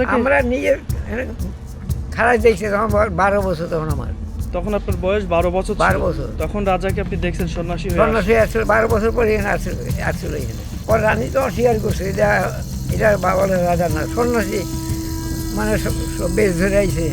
রাজাকে আমরা নিজে খারাপ দেখছি তখন বারো বছর তখন আমার। তখন আপনার বয়স বারো বছর বারো বছর। তখন রাজাকে আপনি দেখছেন সন্ন্যাসী হয়ে সন্ন্যাসী আসছিল বারো বছর পরে এখানে আসছিল আসছিল এখানে। পর রানী তো অস্বীকার করছে এটা এটা বাবার রাজা না সন্ন্যাসী মানে সব বেশ ধরে আইছে।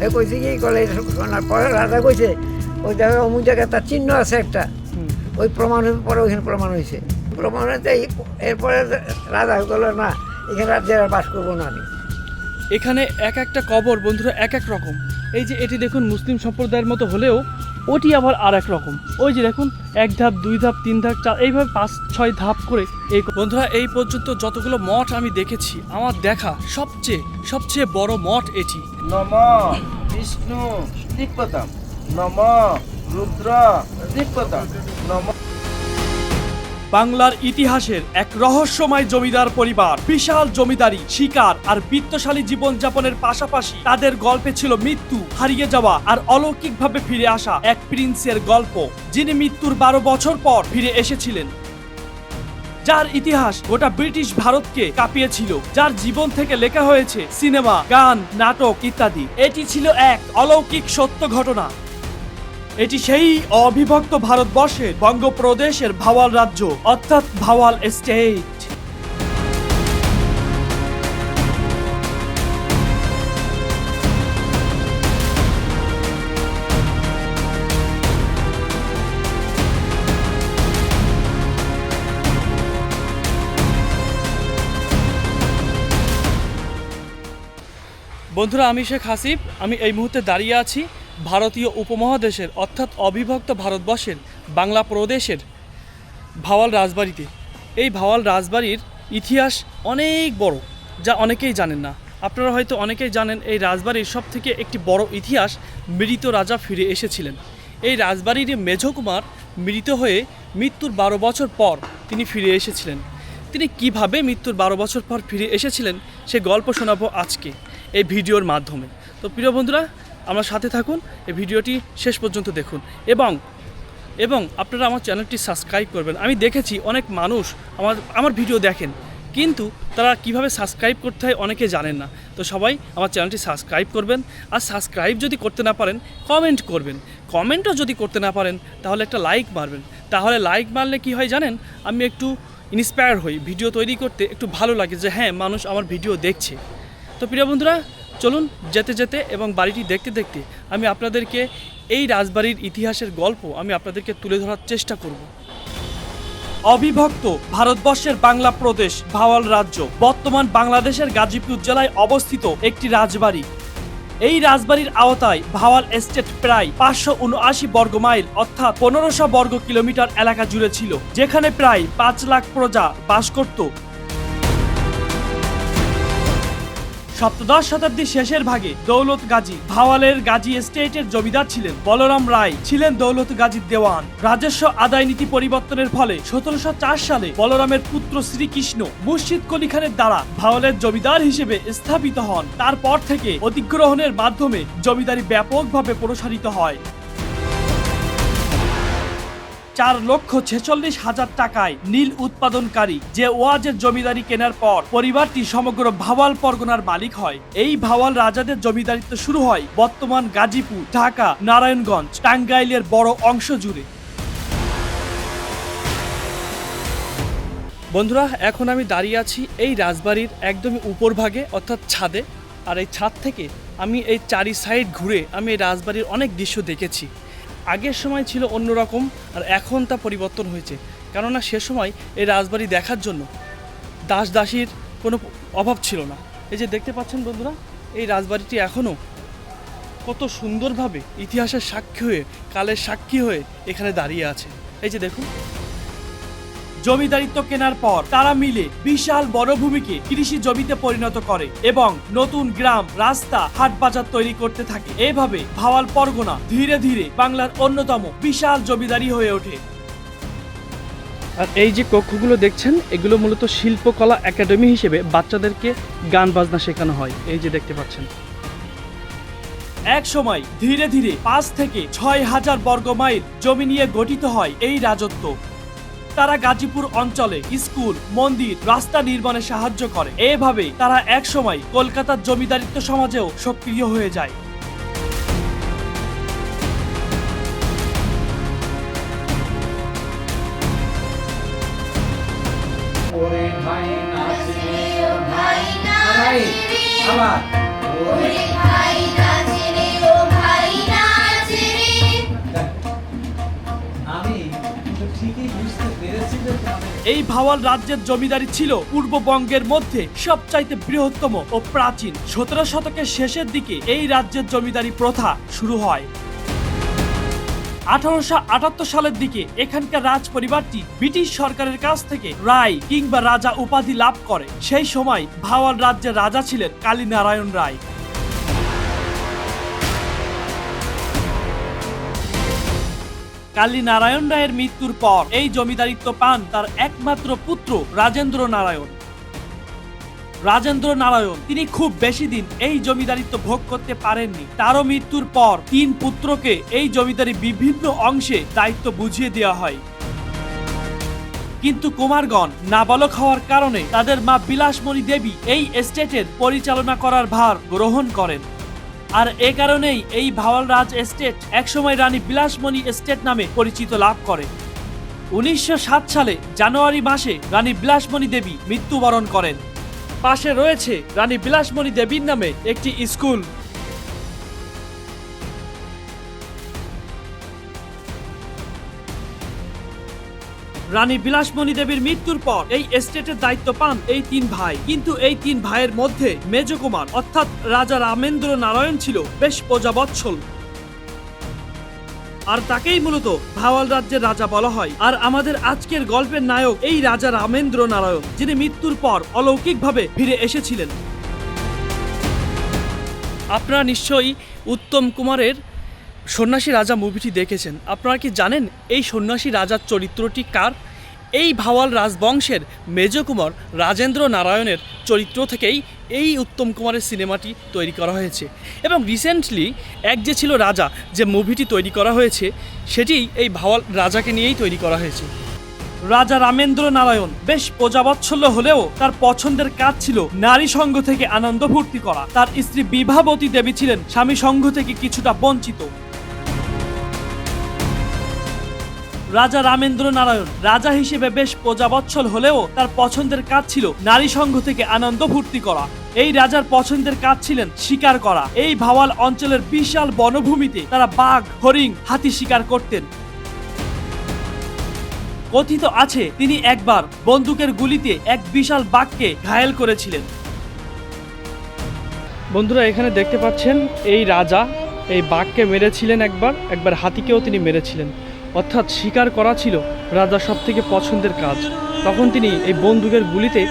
এ কইছে কি কলে শোনার পরে রাজা কইছে ওই জায়গায় অমুক জায়গায় তার চিহ্ন আছে একটা। ওই প্রমাণ পরে ওইখানে প্রমাণ হয়েছে প্রমাণ হয়েছে এই- এরপরে রাজা বলল না এখানে রাজ্যে আর বাস করব না আমি। এখানে এক একটা কবর, বন্ধুরা, এক এক রকম। এই যে এটি দেখুন, মুসলিম সম্প্রদায়ের মতো হলেও ওটি আবার আর এক রকম। ওই যে দেখুন, এক ধাপ, দুই ধাপ, তিন ধাপ, চার, এইভাবে পাঁচ, ছয় ধাপ করে এই বন্ধুরা, এই পর্যন্ত যতগুলো মঠ আমি দেখেছি, আমার দেখা সবচেয়ে সবচেয়ে বড় মঠ এটি। নম বিষ্ণু নম রুদ্র নম বাংলার ইতিহাসের এক রহস্যময় জমিদার পরিবার, বিশাল জমিদারি, শিকার আর বিত্তশালী জীবনযাপনের পাশাপাশি তাদের গল্পে ছিল মৃত্যু, হারিয়ে যাওয়া আর অলৌকিকভাবে ফিরে আসা এক প্রিন্সের গল্প, যিনি মৃত্যুর বারো বছর পর ফিরে এসেছিলেন। যার ইতিহাস গোটা ব্রিটিশ ভারতকে কাঁপিয়েছিল, যার জীবন থেকে লেখা হয়েছে সিনেমা, গান, নাটক ইত্যাদি। এটি ছিল এক অলৌকিক সত্য ঘটনা। এটি সেই অবিভক্ত ভারতবর্ষের বঙ্গপ্রদেশের ভাওয়াল রাজ্য, অর্থাৎ ভাওয়াল স্টেট বন্ধুরা, আমি শেখ হাসিব। আমি এই মুহূর্তে দাঁড়িয়ে আছি ভারতীয় উপমহাদেশের, অর্থাৎ অবিভক্ত ভারতবর্ষের, বাংলা প্রদেশের ভাওয়াল রাজবাড়িতে। এই ভাওয়াল রাজবাড়ির ইতিহাস অনেক বড়, যা অনেকেই জানেন না। আপনারা হয়তো অনেকেই জানেন এই রাজবাড়ির সব থেকে একটি বড় ইতিহাস, মৃত রাজা ফিরে এসেছিলেন। এই রাজবাড়ির মেঝকুমার মৃত হয়ে মৃত্যুর বারো বছর পর তিনি ফিরে এসেছিলেন। তিনি কীভাবে মৃত্যুর বারো বছর পর ফিরে এসেছিলেন, সে গল্প শোনাবো আজকে, এই ভিডিওর মাধ্যমে। তো প্রিয় বন্ধুরা আমার সাথে থাকুন, এই ভিডিওটি শেষ পর্যন্ত দেখুন। এবং এবং আপনারা আমার চ্যানেলটি সাবস্ক্রাইব করবেন। আমি দেখেছি অনেক মানুষ আমার আমার ভিডিও দেখেন। কিন্তু তারা কীভাবে সাবস্ক্রাইব করতে হয় অনেকে জানেন না। তো সবাই আমার চ্যানেলটি সাবস্ক্রাইব করবেন। আর সাবস্ক্রাইব যদি করতে না পারেন, কমেন্ট করবেন। কমেন্টও যদি করতে না পারেন, তাহলে একটা লাইক মারবেন। তাহলে লাইক মারলে কি হয় জানেন? আমি একটু ইন্সপায়ার হই। ভিডিও তৈরি করতে একটু ভালো লাগে যে হ্যাঁ মানুষ আমার ভিডিও দেখছে। তো প্রিয় বন্ধুরা চলুন যেতে যেতে এবং বাড়িটি দেখতে দেখতে আমি আপনাদেরকে এই রাজবাড়ির ইতিহাসের গল্প আমি আপনাদেরকে তুলে ধরার চেষ্টা করব। অবিভক্ত ভারতবর্ষের বাংলা প্রদেশ ভাওয়াল রাজ্য, বর্তমান বাংলাদেশের গাজীপুর জেলায় অবস্থিত একটি রাজবাড়ি। এই রাজবাড়ির আওতায় ভাওয়াল এস্টেট প্রায় পাঁচশো উনআশি বর্গ মাইল অর্থাৎ পনেরোশো বর্গ কিলোমিটার এলাকা জুড়ে ছিল, যেখানে প্রায় পাঁচ লাখ প্রজা বাস করত। সপ্তদশ শতাব্দীর শেষের ভাগে দৌলত গাজী ভাওয়ালের গাজী এস্টেটের জমিদার ছিলেন বলরাম রায়। ছিলেন দৌলত গাজীর দেওয়ান। রাজস্ব আদায় নীতি পরিবর্তনের ফলে সতেরোশো চার সালে বলরামের পুত্র শ্রীকৃষ্ণ মুর্শিদ কলি খানের দ্বারা ভাওয়ালের জমিদার হিসেবে স্থাপিত হন। তারপর থেকে অধিগ্রহণের মাধ্যমে জমিদারি ব্যাপকভাবে প্রসারিত হয়। চার লক্ষ ছেচল্লিশ হাজার টাকায় নীল উৎপাদনকারী যে ওয়াজের জমিদারি কেনার পর পরিবারটি সমগ্র ভাওয়াল পরগনার মালিক হয়, এই ভাওয়াল রাজাদের জমিদারিত্ব শুরু হয় বর্তমান গাজীপুর, ঢাকা, নারায়ণগঞ্জ, টাঙ্গাইলের বড় অংশ জুড়ে। বন্ধুরা, এখন আমি দাঁড়িয়ে আছি এই রাজবাড়ির একদমই উপরভাগে অর্থাৎ ছাদে। আর এই ছাদ থেকে আমি এই চারি সাইড ঘুরে আমি এই রাজবাড়ির অনেক দৃশ্য দেখেছি। আগের সময় ছিল অন্যরকম আর এখন তা পরিবর্তন হয়েছে। কেননা সে সময় এই রাজবাড়ি দেখার জন্য দাস দাসীর কোনো অভাব ছিল না। এই যে দেখতে পাচ্ছেন বন্ধুরা, এই রাজবাড়িটি এখনও কত সুন্দরভাবে ইতিহাসের সাক্ষী হয়ে, কালের সাক্ষী হয়ে এখানে দাঁড়িয়ে আছে। এই যে দেখুন। জমিদারিত্ব কেনার পর তারা মিলে বিশাল বড় ভূমিকে কৃষি জমিতে পরিণত করে এবং নতুন গ্রাম রাস্তা হাট বাজার তৈরি করতে থাকে। এভাবে ভাওয়াল পরগনা ধীরে ধীরে বাংলার অন্যতম বিশাল জমিদারি হয়ে ওঠে। আর এই যে কক্ষগুলো দেখছেন এগুলো মূলত শিল্পকলা একাডেমি হিসেবে বাচ্চাদেরকে গান বাজনা শেখানো হয়। এই যে দেখতে পাচ্ছেন। এক সময় ধীরে ধীরে পাঁচ থেকে ছয় হাজার বর্গ মাইল জমি নিয়ে গঠিত হয় এই রাজত্ব। তারা গাজীপুর অঞ্চলে স্কুল মন্দির রাস্তা নির্মাণে সাহায্য করে। এভাবে তারা একসময় কলকাতার জমিদারিত্ব সমাজেও সক্রিয় হয়ে যায়। ওরে ভাই নাচে। এই ভাওয়াল রাজ্যের জমিদারি ছিল পূর্ববঙ্গের মধ্যে সবচাইতে বৃহত্তম ও প্রাচীন। সতেরো শতকের শেষের দিকে এই রাজ্যের জমিদারি প্রথা শুরু হয়। আঠারোশো আটাত্তর সালের দিকে এখানকার রাজ পরিবারটি ব্রিটিশ সরকারের কাছ থেকে রায় কিংবা রাজা উপাধি লাভ করে। সেই সময় ভাওয়াল রাজ্যের রাজা ছিলেন কালীনারায়ণ রায়। কালী নারায়ণ রায়ের মৃত্যুর পর এই জমিদারিত্ব পান তার একমাত্র পুত্র রাজেন্দ্র নারায়ণ রাজেন্দ্র নারায়ণ তিনি খুব বেশি দিন এই জমিদারিত্ব ভোগ করতে পারেননি। তারও মৃত্যুর পর তিন পুত্রকে এই জমিদারি বিভিন্ন অংশে দায়িত্ব বুঝিয়ে দেওয়া হয়। কিন্তু কুমারগণ নাবালক হওয়ার কারণে তাদের মা বিলাসমণি দেবী এই এস্টেটের পরিচালনা করার ভার গ্রহণ করেন। আর এ কারণেই এই ভাওয়াল রাজ এস্টেট একসময় রানী বিলাসমণি এস্টেট নামে পরিচিত লাভ করে। উনিশশো সাত সালে জানুয়ারি মাসে রানী বিলাসমণি দেবী মৃত্যুবরণ করেন। পাশে রয়েছে রানী বিলাসমণি দেবীর নামে একটি স্কুল। রানী বিলাসমণি দেবীর মৃত্যুর পর এই এস্টেটের দায়িত্ব পান এই তিন ভাই। কিন্তু এই তিন ভাইয়ের মধ্যে মেজ কুমার, অর্থাৎ রাজা রামেন্দ্র নারায়ণ ছিল বেশ প্রজাবৎসল। আর তাকেই মূলত ভাওয়াল রাজ্যের রাজা বলা হয়। আর আমাদের আজকের গল্পের নায়ক এই রাজা রামেন্দ্র নারায়ণ, যিনি মৃত্যুর পর অলৌকিকভাবে ফিরে এসেছিলেন। আপনারা নিশ্চয়ই উত্তম কুমারের সন্ন্যাসী রাজা মুভিটি দেখেছেন। আপনারা কি জানেন এই সন্ন্যাসী রাজার চরিত্রটি কার? এই ভাওয়াল রাজবংশের মেজ কুমার রাজেন্দ্র নারায়ণের চরিত্র থেকেই এই উত্তম কুমারের সিনেমাটি তৈরি করা হয়েছে। এবং রিসেন্টলি এক যে ছিল রাজা যে মুভিটি তৈরি করা হয়েছে, সেটি এই ভাওয়াল রাজাকে নিয়েই তৈরি করা হয়েছে। রাজা রামেন্দ্র নারায়ণ বেশ প্রজাবৎসল্য হলেও তার পছন্দের কাজ ছিল নারী সঙ্গ থেকে আনন্দ ফুর্তি করা। তার স্ত্রী বিভাবতী দেবী ছিলেন স্বামী সঙ্গ থেকে কিছুটা বঞ্চিত। রাজা রামেন্দ্র নারায়ণ রাজা হিসেবে বেশ প্রজাবৎসল হলেও তার পছন্দের কাজ ছিল নারী সংঘ থেকে আনন্দ ফুর্তি করা। এই রাজার পছন্দের কাজ ছিলেন শিকার করা। এই ভাওয়াল অঞ্চলের বিশাল বনভূমিতে তারা বাঘ, হরিণ, হাতি শিকার করতেন। কথিত আছে, তিনি একবার বন্দুকের গুলিতে এক বিশাল বাঘকে ঘায়েল করেছিলেন। বন্ধুরা, এখানে দেখতে পাচ্ছেন এই রাজা এই বাঘকে মেরেছিলেন একবার একবার হাতিকেও তিনি মেরেছিলেন। অর্থাৎ শিকার করা ছিল রাজার সব থেকে পছন্দের কাজ। তখন তিনি এই বন্দুকের গুলিতে,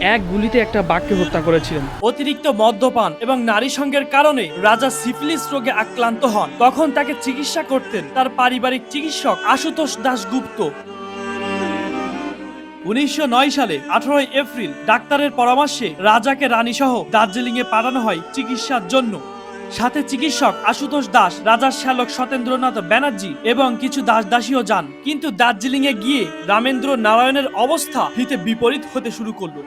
এক গুলিতে একটা বাঘকে হত্যা করেছিলেন। অতিরিক্ত মদ্যপান এবং নারী সঙ্গের কারণে রাজা সিফিলিস রোগে আক্রান্ত হন। তখন তাকে চিকিৎসা করতেন তার পারিবারিক চিকিৎসক আশুতোষ দাশগুপ্ত। উনিশশো নয় সালে আঠারোই এপ্রিল ডাক্তারের পরামর্শে রাজাকে রানী সহ দার্জিলিং এ পাঠানো হয় চিকিৎসার জন্য। সাথে চিকিৎসক আশুতোষ দাস রাজার শ্যালক সতেন্দ্রনাথ ব্যানার্জি এবং কিছু দাস দাসীও যান। কিন্তু দার্জিলিং এ গিয়ে রামেন্দ্র নারায়ণের অবস্থা হিতে বিপরীত হতে শুরু করল।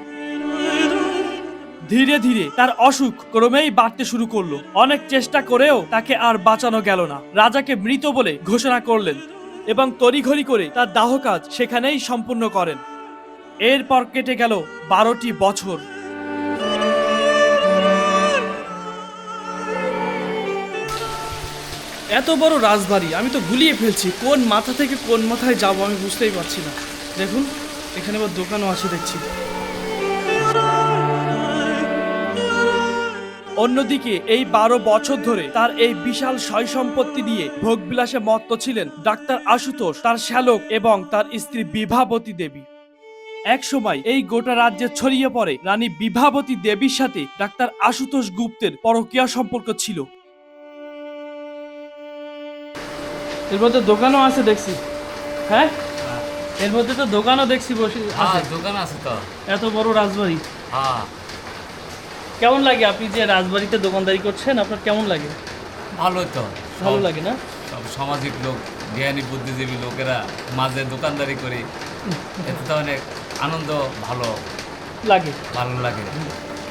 ধীরে ধীরে তার অসুখ ক্রমেই বাড়তে শুরু করল। অনেক চেষ্টা করেও তাকে আর বাঁচানো গেল না। রাজাকে মৃত বলে ঘোষণা করলেন এবং তড়িঘড়ি করে তার দাহ কাজ সেখানেই সম্পূর্ণ করেন। এরপর কেটে গেল বারোটি বছর। এত বড় রাজবাড়ি, আমি তো গুলিয়ে ফেলছি। কোন মাথা থেকে কোন মাথায় যাব আমি বুঝতেই পারছি না। দেখুন, এখানে আবার দোকানও আছে, দেখছি। অন্যদিকে, এই বারো বছর ধরে তার এই বিশাল সয় সম্পত্তি দিয়ে ভোগবিলাসে মত্ত ছিলেন ডাক্তার আশুতোষ, তার শ্যালক এবং তার স্ত্রী বিভাবতী দেবী। এক সময় এই গোটা রাজ্যে ছড়িয়ে পড়ে রানী বিভাবতী দেবীর সাথে ডাক্তার আশুতোষ গুপ্তের পরকীয়া সম্পর্ক ছিল। এর মধ্যে দোকানও আছে দেখছি। হ্যাঁ? এর মধ্যে তো দোকানও দেখছি বসে হ্যাঁ দোকান আছে তো। এত বড় রাজবাড়ি। হ্যাঁ। কেমন লাগে আপনি যে রাজবাড়িতে দোকানদারি করছেন? আপনার কেমন লাগে? ভালো তো। ভালো সব- লাগে না? সব সামাজিক লোক জ্ঞানী বুদ্ধিজীবী লোকেরা মাঝে দোকানদারি করি। এতে তো অনেক আনন্দ ভালো। লাগে। ভালো লাগে।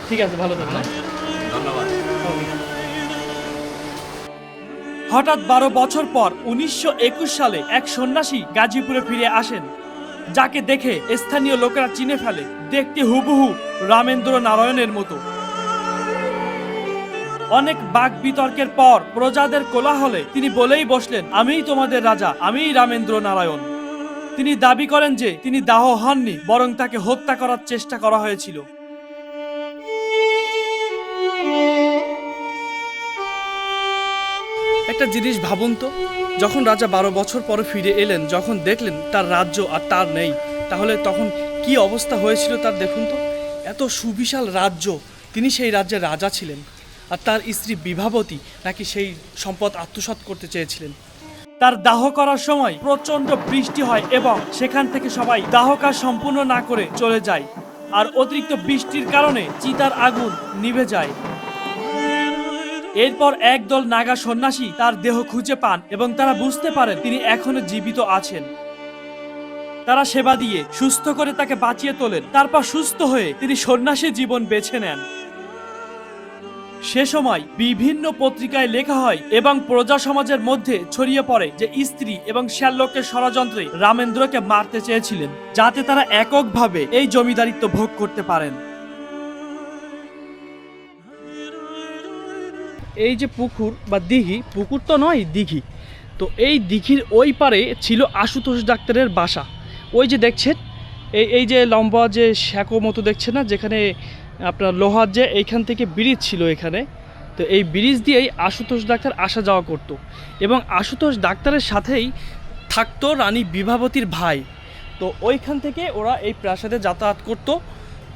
ঠিক আছে ভালো থাকবেন? ধন্যবাদ। হঠাৎ বারো বছর পর উনিশশো একুশ সালে এক সন্ন্যাসী গাজীপুরে ফিরে আসেন, যাকে দেখে স্থানীয় লোকেরা চিনে ফেলে, দেখতে হুবহু রামেন্দ্র নারায়ণের মতো। অনেক বাক বিতর্কের পর প্রজাদের কোলাহলে তিনি বলেই বসলেন, আমিই তোমাদের রাজা, আমিই রামেন্দ্র নারায়ণ তিনি দাবি করেন যে তিনি দাহ হননি, বরং তাকে হত্যা করার চেষ্টা করা হয়েছিল। একটা জিনিস ভাবুন তো, যখন রাজা বারো বছর পরে ফিরে এলেন, যখন দেখলেন তার রাজ্য আর তার নেই, তাহলে তখন কি অবস্থা হয়েছিল তার দেখুন তো? এত সুবিশাল রাজ্য, তিনি সেই রাজ্যের রাজা ছিলেন, আর তার স্ত্রী বিভাবতী নাকি সেই সম্পদ আত্মসাৎ করতে চেয়েছিলেন। তার দাহ করার সময় প্রচণ্ড বৃষ্টি হয় এবং সেখান থেকে সবাই দাহ কাজ সম্পূর্ণ না করে চলে যায়, আর অতিরিক্ত বৃষ্টির কারণে চিতার আগুন নিভে যায়। এরপর একদল নাগা সন্ন্যাসী তার দেহ খুঁজে পান এবং তারা বুঝতে পারেন তিনি এখনও জীবিত আছেন। তারা সেবা দিয়ে সুস্থ করে তাকে বাঁচিয়ে তোলেন। তারপর সুস্থ হয়ে তিনি সন্ন্যাসী জীবন বেছে নেন। সে সময় বিভিন্ন পত্রিকায় লেখা হয় এবং প্রজা সমাজের মধ্যে ছড়িয়ে পড়ে যে স্ত্রী এবং শ্যালকের ষড়যন্ত্রে রামেন্দ্রকে মারতে চেয়েছিলেন, যাতে তারা এককভাবে এই জমিদারিত্ব ভোগ করতে পারেন। এই যে পুকুর বা দিঘি, পুকুর তো নয়, দিঘি। তো এই দিঘির ওই পারে ছিল আশুতোষ ডাক্তারের বাসা। ওই যে দেখছেন, এই এই যে লম্বা যে শ্যাকো মতো দেখছেন না, যেখানে আপনার লোহার যে এইখান থেকে ব্রিজ ছিল এখানে, তো এই ব্রিজ দিয়েই আশুতোষ ডাক্তার আসা যাওয়া করত। এবং আশুতোষ ডাক্তারের সাথেই থাকতো রানী বিভাবতীর ভাই। তো ওইখান থেকে ওরা এই প্রাসাদে যাতায়াত করতো।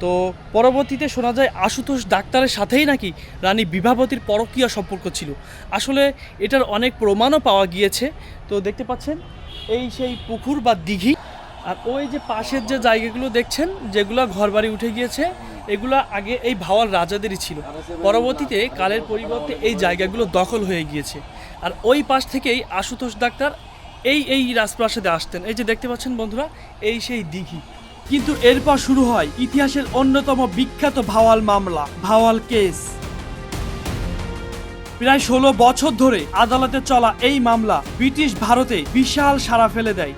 তো পরবর্তীতে শোনা যায় আশুতোষ ডাক্তারের সাথেই নাকি রানী বিভাবতীর পরকীয়া সম্পর্ক ছিল। আসলে এটার অনেক প্রমাণও পাওয়া গিয়েছে। তো দেখতে পাচ্ছেন, এই সেই পুকুর বা দিঘি, আর ওই যে পাশের যে জায়গাগুলো দেখছেন, যেগুলো ঘরবাড়ি উঠে গিয়েছে, এগুলো আগে এই ভাওয়াল রাজাদেরই ছিল। পরবর্তীতে কালের পরিবর্তে এই জায়গাগুলো দখল হয়ে গিয়েছে। আর ওই পাশ থেকেই আশুতোষ ডাক্তার এই এই রাজপ্রাসাদে আসতেন। এই যে দেখতে পাচ্ছেন বন্ধুরা, এই সেই দিঘি। কিন্তু এরপর শুরু হয় ইতিহাসের অন্যতম বিখ্যাত ভাওয়াল মামলা, ভাওয়াল কেস। প্রায় ষোলো বছর ধরে আদালতে চলা এই মামলা ব্রিটিশ ভারতে বিশাল সাড়া ফেলে দেয়।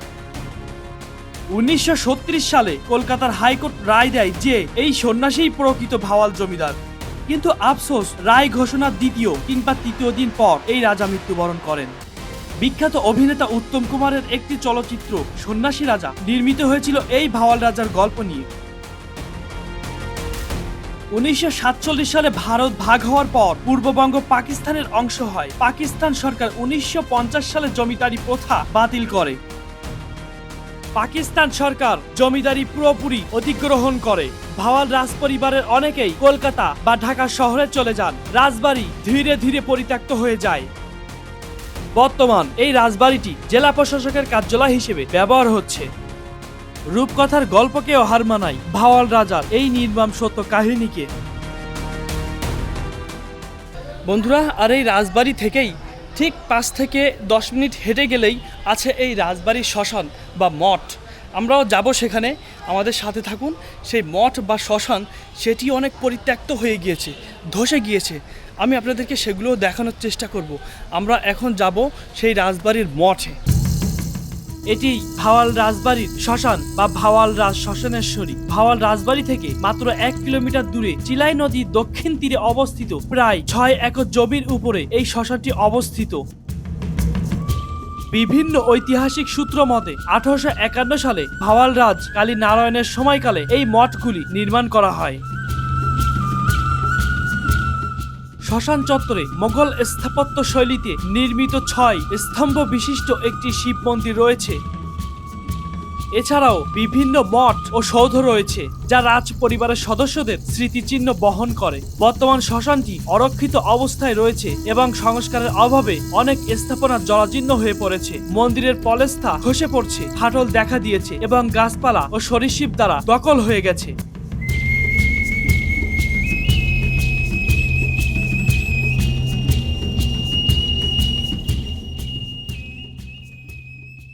উনিশশো সালে কলকাতার হাইকোর্ট রায় দেয় যে এই সন্ন্যাসীই প্রকৃত ভাওয়াল জমিদার। কিন্তু আফসোস, রায় ঘোষণার দ্বিতীয় কিংবা তৃতীয় দিন পর এই রাজা মৃত্যুবরণ করেন। বিখ্যাত অভিনেতা উত্তম কুমারের একটি চলচ্চিত্র, সন্ন্যাসী রাজা, নির্মিত হয়েছিল এই ভাওয়াল রাজার গল্প নিয়ে। উনিশশো সাতচল্লিশ সালে ভারত ভাগ হওয়ার পর পূর্ববঙ্গ পাকিস্তানের অংশ হয়। পাকিস্তান সরকার উনিশশো পঞ্চাশ সালে জমিদারি প্রথা বাতিল করে। পাকিস্তান সরকার জমিদারি পুরোপুরি অধিগ্রহণ করে। ভাওয়াল রাজ পরিবারের অনেকেই কলকাতা বা ঢাকা শহরে চলে যান। রাজবাড়ি ধীরে ধীরে পরিত্যক্ত হয়ে যায়। বর্তমান এই রাজবাড়িটি জেলা প্রশাসকের কার্যালয় হিসেবে ব্যবহার হচ্ছে। রূপকথার গল্পকেও হার মানায় ভাওয়াল রাজার এই নির্মাণ সত্য কাহিনীকে বন্ধুরা, আর এই রাজবাড়ি থেকেই ঠিক পাঁচ থেকে দশ মিনিট হেঁটে গেলেই আছে এই রাজবাড়ির শ্মশান বা মঠ। আমরাও যাব সেখানে। আমাদের সাথে থাকুন। সেই মঠ বা শ্মশান, সেটি অনেক পরিত্যক্ত হয়ে গিয়েছে, ধসে গিয়েছে। আমি আপনাদেরকে সেগুলোও দেখানোর চেষ্টা করব। আমরা এখন যাব সেই রাজবাড়ির মঠে। এটি ভাওয়াল রাজবাড়ির শ্মশান বা ভাওয়াল রাজ শ্মশানেশ্বরী। ভাওয়াল রাজবাড়ি থেকে মাত্র এক কিলোমিটার দূরে চিলাই নদীর দক্ষিণ তীরে অবস্থিত, প্রায় ছয় একর জমির উপরে এই শ্মশানটি অবস্থিত। বিভিন্ন ঐতিহাসিক সূত্র মতে, আঠারোশো একান্ন সালে ভাওয়াল রাজ কালী নারায়ণের সময়কালে এই মঠগুলি নির্মাণ করা হয়। শ্মশান চত্বরে মোগল স্থাপত্য শৈলীতে নির্মিত ছয় স্তম্ভ বিশিষ্ট একটি শিব মন্দির রয়েছে। এছাড়াও বিভিন্ন মঠ ও সৌধ রয়েছে, যা রাজ পরিবারের সদস্যদের স্মৃতিচিহ্ন বহন করে। বর্তমান শ্মশানটি অরক্ষিত অবস্থায় রয়েছে এবং সংস্কারের অভাবে অনেক স্থাপনা জরাজীর্ণ হয়ে পড়েছে। মন্দিরের পলেস্থা খসে পড়ছে ফাটল দেখা দিয়েছে এবং গাছপালা ও সরীসৃপ দ্বারা দখল হয়ে গেছে।